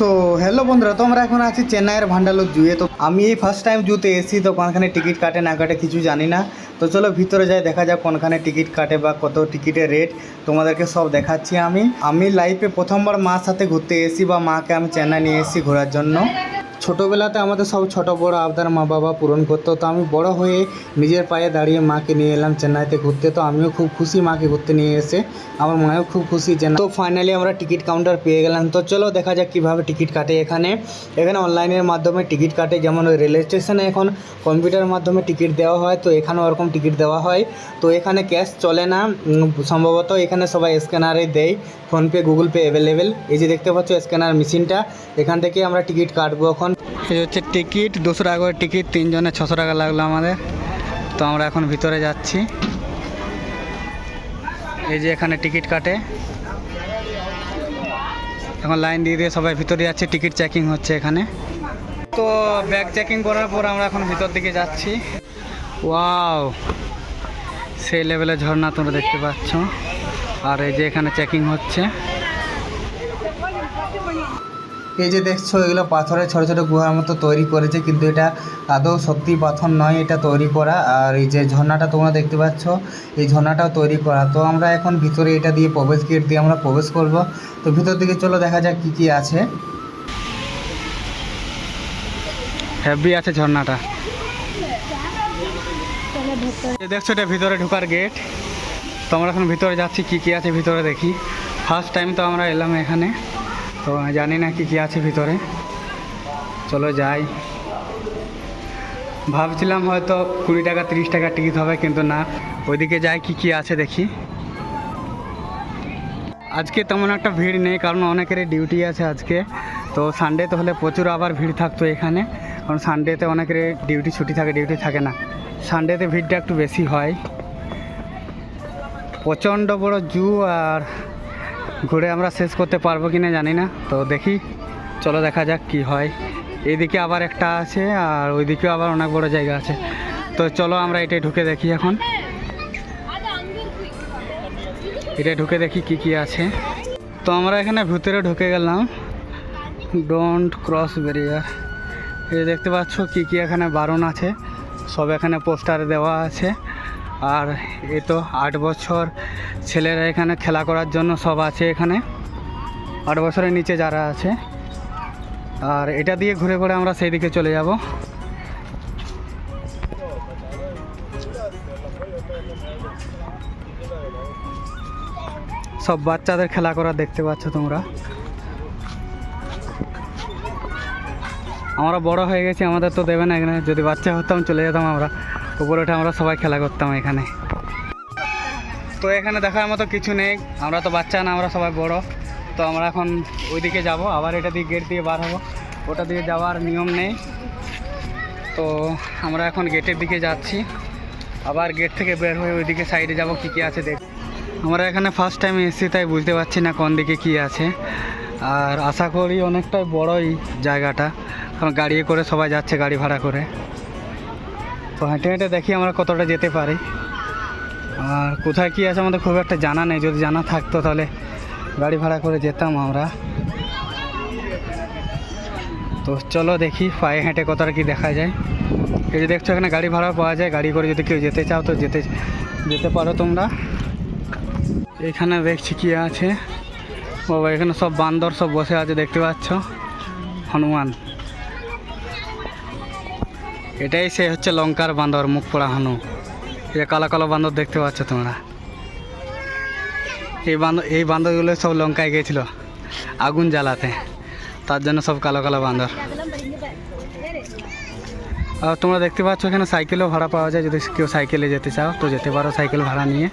So hello বন্ধুরা, তো আমরা এখন আছি চেন্নাইয়ের ভান্ডালোর জুয়ে। তো আমি এই ফার্স্ট টাইম জুতে এসেছি, তো কোনখানে টিকিট কাটে না কাটে কিছু জানি না। তো চলো ভিতরে যাই, দেখা যাক কোনখানে টিকিট কাটে বা কত টিকিটের রেট তোমাদেরকে সব দেখাচ্ছি আমি। আমি লাইফে প্রথমবার মার সাথে ঘুরতে এসেছি বা মাকে আমি চেন্নাই নিয়ে এসেছি ঘোরার জন্য। ছোটোবেলাতে আমাদের সব ছোট বড় আবদার মা বাবা পূরণ করতো, তো আমি বড় হয়ে নিজের পায়ে দাঁড়িয়ে মাকে নিয়ে এলাম চেন্নাইতে ঘুরতে, তো আমিও খুব খুশি মাকে ঘুরতে নিয়ে এসে, আমার মায়েও খুব খুশি যে তো ফাইনালি আমরা টিকিট কাউন্টার পেয়ে গেলাম, তো চলো দেখা যাক কীভাবে টিকিট কাটে এখানে। এখানে অনলাইনের মাধ্যমে টিকিট কাটে, যেমন ওই রেল স্টেশনে এখন কম্পিউটার মাধ্যমে টিকিট দেওয়া হয়, তো এখানেও ওরকম টিকিট দেওয়া হয়। তো এখানে ক্যাশ চলে না সম্ভবত এখানে সবাই স্ক্যানারে দেয় ফোনপে গুগল পে অ্যাভেলেবেল এই যে দেখতে পাচ্ছ স্ক্যানার মেশিনটা এখান থেকে আমরা টিকিট কাটবো এখন। এই হচ্ছে টিকিট, দুশো টাকা করে টিকিট, তিনজনে ছশো টাকা লাগল আমাদের। তো আমরা এখন ভিতরে যাচ্ছি। এই যে এখানে টিকিট কাটে। এখন লাইন দিয়ে দিয়ে সবাই ভিতরে যাচ্ছে, টিকিট চেকিং হচ্ছে এখানে। তো ব্যাগ চেকিং করার পর আমরা এখন ভিতর দিকে যাচ্ছি। ওয়াও! সেই লেভেলের ঝর্ণা তোমরা দেখতে পাচ্ছ। আর এই যে এখানে চেকিং হচ্ছে। এই যে দেখছ, এগুলো পাথরের ছোটো ছোটো গুহার মতো তৈরি করেছে, কিন্তু এটা আদৌ সত্যি পাথর নয়, এটা তৈরি করা। আর এই যে ঝর্ণাটা তোমরা দেখতে পাচ্ছ, এই ঝর্ণাটাও তৈরি করা। তো আমরা এখন ভিতরে এটা দিয়ে প্রবেশ গেট দিয়ে আমরা প্রবেশ করব। তো ভিতর দিকে চলো, দেখা যাক কী কী আছে। হ্যাভি আছে ঝর্ণাটা। দেখছ, এটা ভিতরে ঢোকার গেট। তো আমরা এখন ভিতরে যাচ্ছি, কী কী আছে ভিতরে দেখি। ফার্স্ট টাইম তো আমরা এলাম এখানে। তো জানি না কী কী আছে ভিতরে। চলো যাই। ভাবছিলাম হয়তো কুড়ি টাকা, তিরিশ টাকা টিকিট হবে, কিন্তু না। ওইদিকে যাই, কী কী আছে দেখি। আজকে তেমন একটা ভিড় নেই, কারণ অনেকেরই ডিউটি আছে আজকে। তো সানডেতে হলে প্রচুর আবার ভিড় থাকতো এখানে। কারণ সানডেতে অনেকের ডিউটি ছুটি থাকে ডিউটি থাকে না। সানডেতে ভিড়টা একটু বেশি হয়। প্রচণ্ড বড় জু আর ঘুরে আমরা শেষ করতে পারব কি না জানি না। তো দেখি, চলো দেখা যাক কি হয়। এইদিকে আবার একটা আছে আর ওইদিকেও আবার অনেক বড় জায়গা আছে। তো চলো আমরা এটাই ঢুকে দেখি এখন। এটা ঢুকে দেখি কি কি আছে। তো আমরা এখানে ভিতরে ঢুকে গেলাম। ডোন্ট ক্রস ব্যারিয়ার এই দেখতে পাচ্ছ কি কি এখানে বারণ আছে। সব এখানে পোস্টার দেওয়া আছে। আর এ তো আট বছর ছেলেরা এখানে খেলা করার জন্য সব আছে এখানে। আট বছরের নিচে যারা আছে। আর এটা দিয়ে ঘুরে ঘুরে আমরা সেই দিকে চলে যাব। সব বাচ্চাদের খেলা করা দেখতে পাচ্ছ তোমরা। আমরা বড় হয়ে গেছি, আমাদের তো দেবে না এখানে। যদি বাচ্চা হতাম, চলে যেতাম আমরা। উপরে উঠে আমরা সবাই খেলা করতাম এখানে। তো এখানে দেখার মতো কিছু নেই। আমরা তো বাচ্চা না, আমরা সবাই বড়। তো আমরা এখন ওইদিকে যাব। আবার এটা দিয়ে গেট দিয়ে বার হব। ওটা দিয়ে যাওয়ার নিয়ম নেই। তো আমরা এখন গেটের দিকে যাচ্ছি। আবার গেট থেকে বের হয়ে ওইদিকে সাইডে যাব, কী কী আছে দেখ। আমরা এখানে ফার্স্ট টাইম এসেছি, তাই বুঝতে পারছি না কোন দিকে কী আছে। আর আশা করি অনেকটাই বড়ই জায়গাটা। কারণ গাড়ি করে সবাই যাচ্ছে গাড়ি ভাড়া করে। তো হেঁটে হেঁটে দেখি আমরা কতটা যেতে পারি। আর কোথায় কী আছে আমাদের খুব একটা জানা নেই। যদি জানা থাকতো তাহলে গাড়ি ভাড়া করে যেতাম আমরা। তো চলো দেখি পায়ে হেঁটে কতটা কি দেখা যায়। এই যে দেখছ এখানে গাড়ি ভাড়া পাওয়া যায়। গাড়ি করে যদি কেউ যেতে চাও তো যেতে যেতে পারো তোমরা। এখানে দেখছি কি আছে। বাবা, এখানে সব বান্দর সব বসে আছে, দেখতে পাচ্ছ? হনুমান। এটাই সে হচ্ছে লঙ্কার বান্দর, মুখ পোড়া হনু। যে কালো কালো বান্দর দেখতে পাচ্ছ তোমরা? এই বান্দর এই বান্দরগুলো সব লঙ্কায় গিয়েছিল, আগুন জ্বালাতে। তার জন্য সব কালো কালো বান্দর। আর তোমরা দেখতে পাচ্ছ এখানে সাইকেলও ভাড়া পাওয়া যায়। যদি কেউ সাইকেলে যেতে চাও, তো যেতে পারো সাইকেল ভাড়া নিয়ে।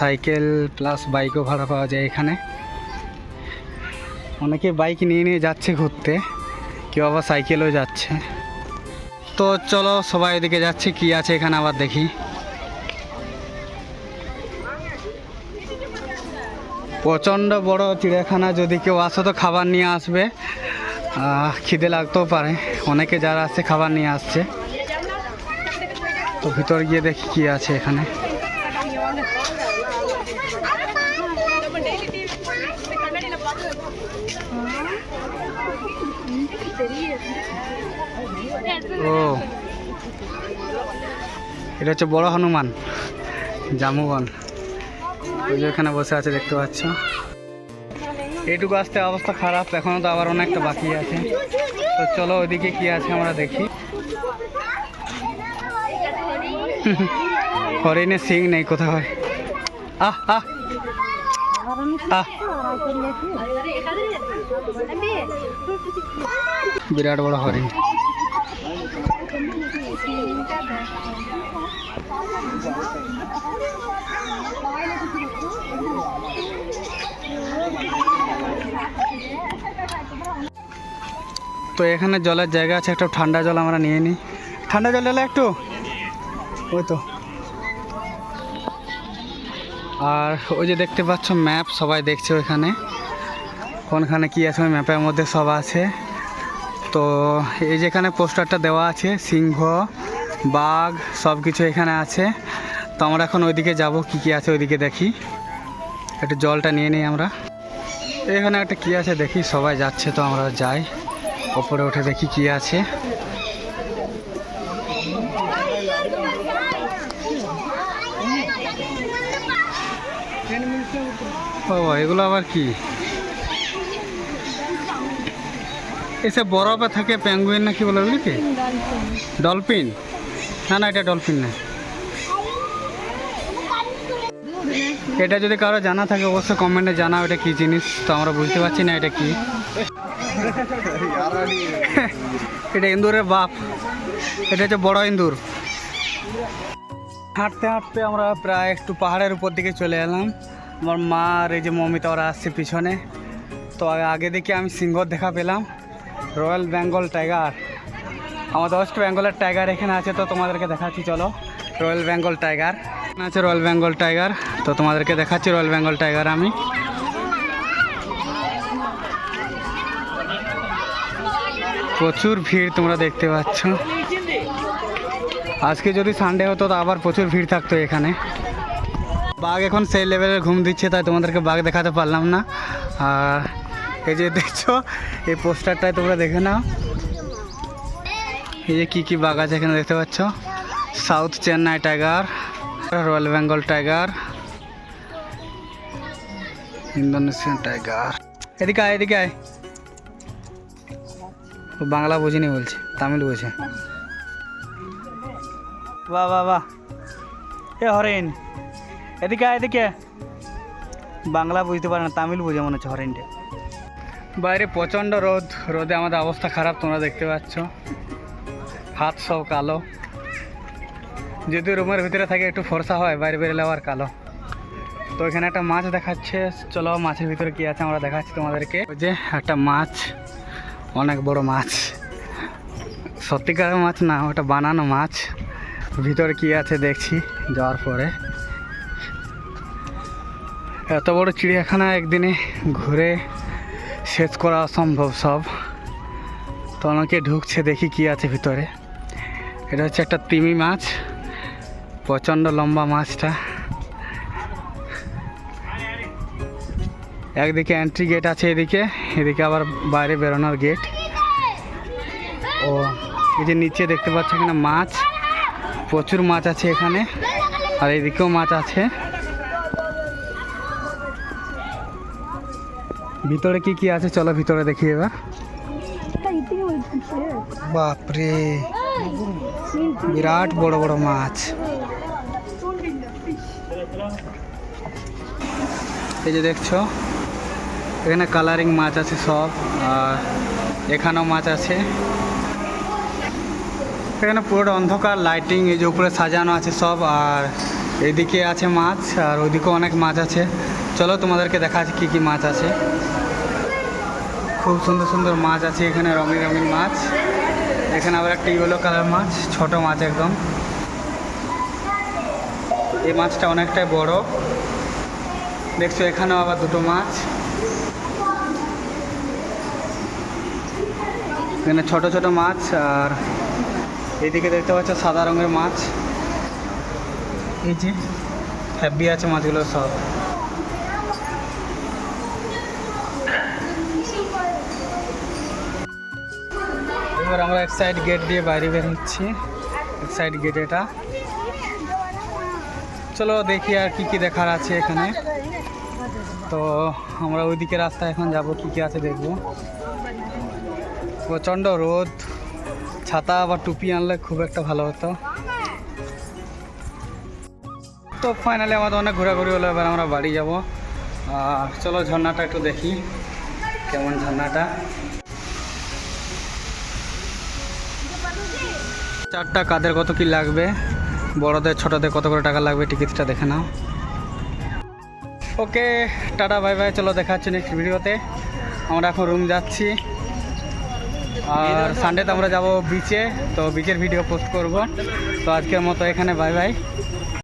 সাইকেল প্লাস বাইকও ভাড়া পাওয়া যায় এখানে। অনেকে বাইক নিয়ে নিয়ে যাচ্ছে ঘুরতে, কেউ আবার সাইকেলেও যাচ্ছে। তো চলো সবাই এদিকে যাচ্ছে, কি আছে এখানে আবার দেখি। প্রচণ্ড বড় চিড়িয়াখানা, যদি কেউ আসো তো খাবার নিয়ে আসবে। খিদে লাগতেও পারে। অনেকে যারা আসছে খাবার নিয়ে আসছে। তো ভিতর গিয়ে দেখি কি আছে এখানে। ও। এটা হচ্ছে বড় হনুমান জামুবন ওই যে এখানে বসে আছে, দেখতে পাচ্ছ। এইটুকু আসতে অবস্থা খারাপ, এখনও তো আবার অনেকটা বাকি আছে। তো চলো ওইদিকে কি আছে আমরা দেখি। হরিণের সিং নেই কোথাও। আহ। আহ। বিরাট বড় হরিণ। তো এখানে জলের জায়গা আছে, একটু ঠান্ডা জল আমরা নিয়ে নিই। ঠান্ডা জল এলে একটু? ওই তো। আর ওই যে দেখতে পাচ্ছ ম্যাপ, সবাই দেখছে ওইখানে। কোনখানে কি আছে ওই ম্যাপের মধ্যে সব আছে। তো এই যেখানে পোস্টারটা দেওয়া আছে, সিংহ, বাঘ সব কিছু এখানে আছে। তো আমরা এখন ওইদিকে যাব, কি কি আছে ওইদিকে দেখি। একটু জলটা নিয়ে নিই আমরা। এখানে একটা কি আছে দেখি, সবাই যাচ্ছে তো আমরা যাই। ওপরে উঠে দেখি কি আছে। ও, এগুলো আবার কি? এসে বরফে থাকে প্যাঙ্গুইন না কি বলে ওগুলো কি? ডলফিন না না, এটা ডলফিন না। এটা যদি কারও জানা থাকে, অবশ্যই কমেন্টে জানাও এটা কি জিনিস। তো আমরা বুঝতে পারছি না এটা কি। এটা ইন্দুরের বাপ। এটা হচ্ছে বড় ইন্দুর। হাঁটতে হাঁটতে আমরা প্রায় একটু পাহাড়ের উপর দিকে চলে এলাম। আমার মা আর এই যে মমিতা, ওরা আসছে পিছনে। তো আগে দেখে আমি সিংহ দেখা পেলাম। Royal Bengal tiger. আমাদের ওয়েস্ট বেঙ্গলের টাইগার এখানে আছে, তো তোমাদেরকে দেখাচ্ছি, চলো। Royal Bengal tiger. এখানে আছে রয়্যাল বেঙ্গল টাইগার, তো তোমাদেরকে দেখাচ্ছি রয়্যাল বেঙ্গল টাইগার আমি। প্রচুর ভিড় তোমরা দেখতে পাচ্ছ। আজকে যদি সানডে হতো, তো আবার প্রচুর ভিড় থাকতো এখানে। বাঘ এখন সেই লেভেলের ঘুম দিচ্ছে, তাই তোমাদেরকে বাঘ দেখাতে পারলাম না। আর এই যে দেখছ এই পোস্টারটায় তোমরা দেখে নাও। এই যে কী কী বাঘ আছে এখানে দেখতে পাচ্ছ। South Chennai tiger royal Bengal tiger Indonesian tiger. এদিকে আয় এদিকে আয়। বাংলা বুঝিনি বলছে তামিল বুঝে। বাহ বাহ বাহ। এ হরেন এদিকে আয়, এদিকে বাংলা বুঝতে পারে না তামিল বুঝে মনে হচ্ছে হরেনটা বাইরে প্রচণ্ড রোদ। রোদে আমাদের অবস্থা খারাপ, তোমরা দেখতে পাচ্ছ। হাত সব কালো। যদি রুমের ভিতরে থাকে একটু ফর্সা হয়, বাইরে বেরোলে আবার কালো। তো এখানে একটা মাছ দেখাচ্ছে। চলো মাছের ভিতরে কি আছে আমরা দেখাচ্ছি তোমাদেরকে। ওই যে একটা মাছ, অনেক বড় মাছ। সত্যিকারের মাছ না, ওটা বানানো মাছ। ভিতরে কি আছে দেখছি, যাওয়ার পরে। এত বড় চিড়িয়াখানা একদিনে ঘুরে শেষ করা অসম্ভব সব। তো অনেকে ঢুকছে, দেখি কি আছে ভিতরে। এটা হচ্ছে একটা তিমি মাছ, প্রচণ্ড লম্বা মাছটা। একদিকে এন্ট্রি গেট আছে এদিকে এদিকে আবার বাইরে বেরোনোর গেট ও, এই যে নিচে দেখতে পাচ্ছ এখানে মাছ। প্রচুর মাছ আছে এখানে, আর এদিকেও মাছ আছে। ভিতরে কি কি আছে? চলো ভিতরে দেখি এবার। বাপরে! বিরাট বড় বড় মাছ। এই যে দেখছ এখানে কালারিং মাছ আছে সব আর এখানেও মাছ আছে। এখানে পুরোটা অন্ধকার লাইটিং এই যে উপরে সাজানো আছে সব আর এদিকে আছে মাছ আর ওইদিকেও অনেক মাছ আছে। চলো তোমাদেরকে দেখা আছে কী কী মাছ আছে। খুব সুন্দর সুন্দর মাছ আছে এখানে, রঙিন রঙিন মাছ। এখানে আবার একটা ইয়েলো কালার মাছ, ছোট মাছ একদম। এই মাছটা অনেকটাই বড়। দেখছ, এখানেও আবার দুটো মাছ। এখানে ছোট ছোট মাছ, আর এদিকে দেখতে পাচ্ছ সাদা রঙের মাছ। এই যে, হ্যাপি আছে মাছগুলো সব। এবার আমরা এক সাইড গেট দিয়ে বাইরে বের হচ্ছি। এক সাইড গেট এটা। চলো দেখি আর কি কি দেখার আছে এখানে। তো আমরা ওইদিকে রাস্তা এখন যাব, কি কি আছে দেখব। প্রচণ্ড রোদ। ছাতা বা টুপি আনলে খুব একটা ভালো হতো। তো ফাইনালি আমাদের অনেক ঘোরাঘুরি হলো, এবার আমরা বাড়ি যাব। চলো ঝর্ণাটা একটু দেখি, কেমন ঝর্ণাটা। চারটা, কাদের কত কি লাগবে? বড়দের, ছোটদের কত করে টাকা লাগবে টিকিটটা দেখে নাও। ওকে, টাটা বাই বাই চলো দেখা হচ্ছে নেক্সট ভিডিওতে আমরা এখন রুম যাচ্ছি। আর সানডেতে আমরা যাব বিচে তো বিচের ভিডিও পোস্ট করব। তো আজকের মতো এখানে বাই বাই